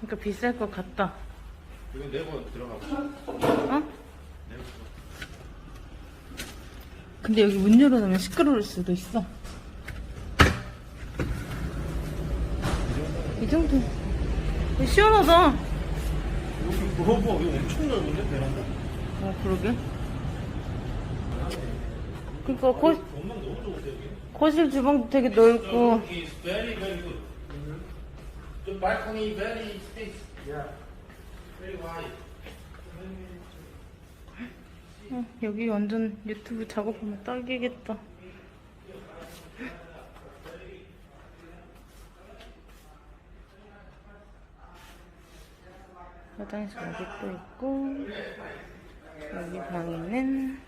그러니까 비쌀 것 같다. 이거 내고 들어가고. 어? 근데 여기 문 열어놓으면 시끄러울 수도 있어. 이 정도. 시원하다. 여기 그거 봐. 이거 엄청 넓은데 베란다. 어, 그러게. 그니까 거, 전망 너무 좋은데 여기. 거실 주방도 되게 넓고. The balcony very space. Yeah. Very wide. 어, 여기 완전 유튜브 작업하면 딱이겠다. 화장실 여기 또 있고 여기 방에는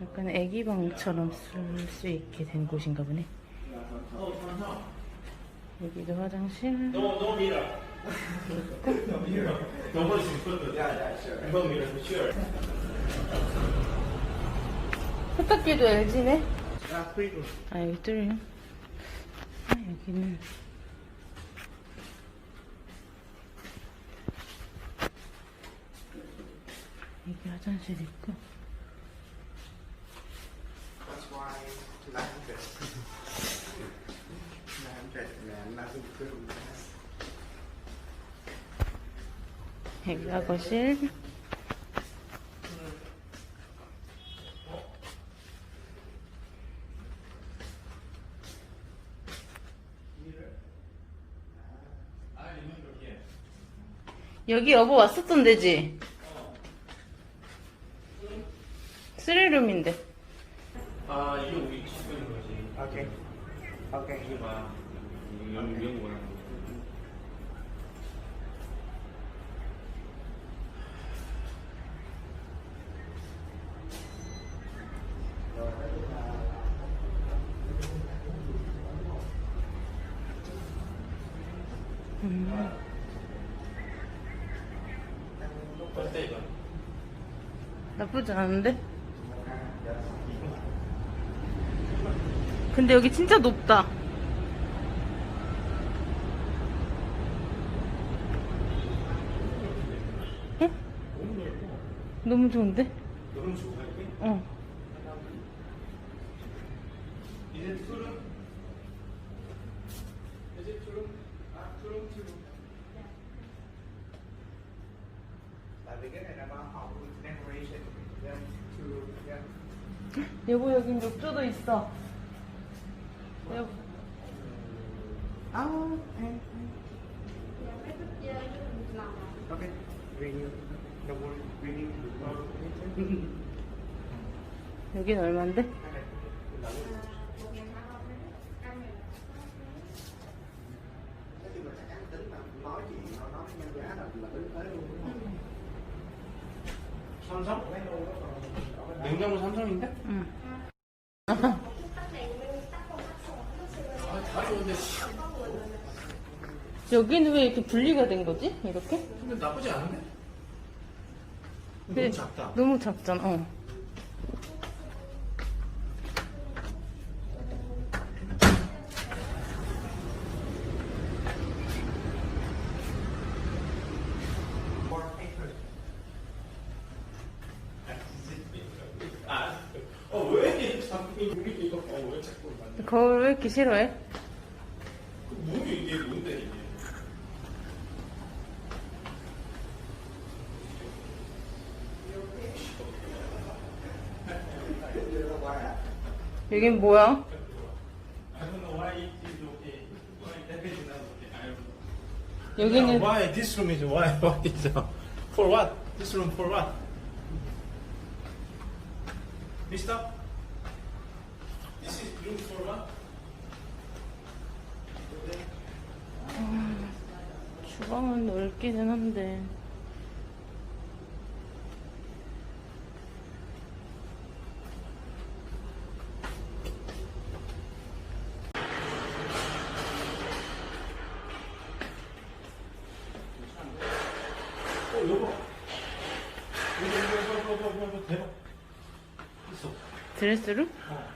약간 애기 방처럼 쓸 수 있게 된 곳인가 보네. 여기도 화장실. No no mirror. no mirror. Nobody's in front of Yeah yeah sure. No mirror for sure. 세탁기도 LG네. 아 그리고 아 여기 뚫려. 아 여기는 여기 화장실 있고 여기가 거실. 여기 여보 왔었던 데지? 쓰리룸인데. 아 이게 우리 집인 거지. Okay. Okay. 이게 봐. 영 영원. 어때 이거? 나쁘지 않은데? 근데 여기 진짜 높다. 에? 너무 좋은데? 어. 이제 투룸? 이제 투룸? 아 투룸 투룸. Tại vì cái này là bao hậu decoration. Yeah. To, yeah. 여보 여긴 욕조도 있어. 여보. Oh, okay. Okay. Renew. The word renew. 여긴 얼만데? Nói chuyện 삼성? 냉장고 삼성인데? 응. 아. 여기는 왜 이렇게 분리가 된 거지? 이렇게? 근데 나쁘지 않은데? 근데 너무 작다. 너무 작잖아. 어. 거 어? 거울 왜 이렇게 싫어해? 문이 이게 뭔데 이게? 여긴 뭐야? Why. Why. 여기는 why this room is why what is uh, for what? This room for what? Mister? This is room for what? 주방은 넓기는 한데. 어. 드레스룸? 어.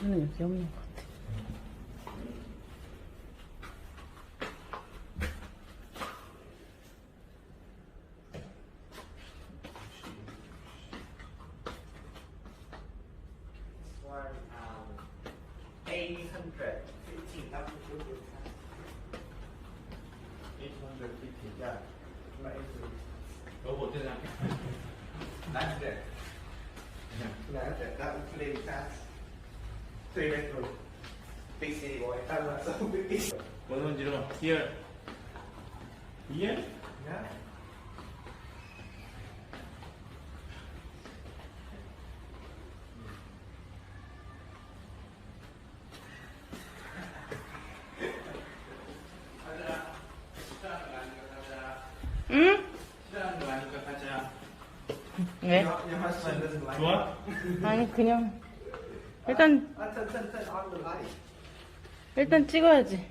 저는 여기 없는 것 같아. This one, um, 815 after including tax. 850. Yeah, not including. 여보 어때냐? That's it. That's it. That including tax. Three bedroom. Big city boy. I'm not so big. 원원 지름 here. here? Yeah. 가자. 식사하는 거 아니까 가자. 응? 식사하는 거 아니까 가자. 왜? Your, your husband doesn't like 좋아? 아니 그냥 일단 Uh. 일단 찍어야지.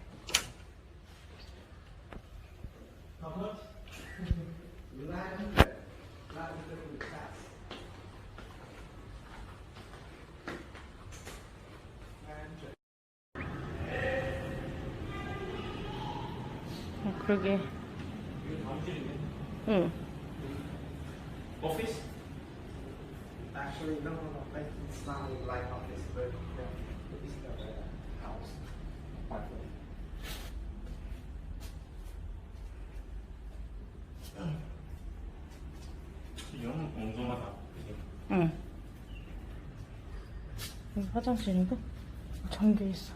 어, 그러게. 응. 오피스? Actually, no, no, no. It's not like office, but yeah, it's not a house. Apartment. 영 엉성하다. 응. 여기 화장실인가? 잠겨 있어.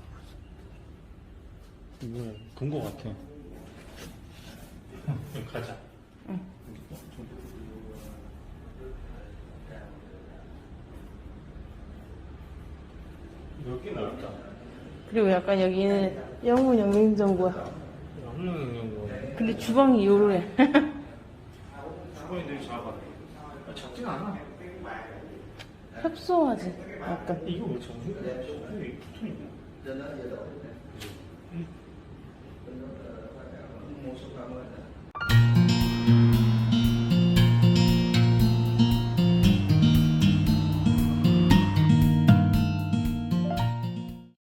이거 본거 같아. 가자. 응. 넓다. 그리고 약간 여기는 영문 영민정보야. 양릉 영양고. 근데 주방이 요래. 주방이 되게 작아. 아, 작진 않아. 협소하지. 약간. 이거 왜 정수가 왜 붙어 있냐? Cảm ơn.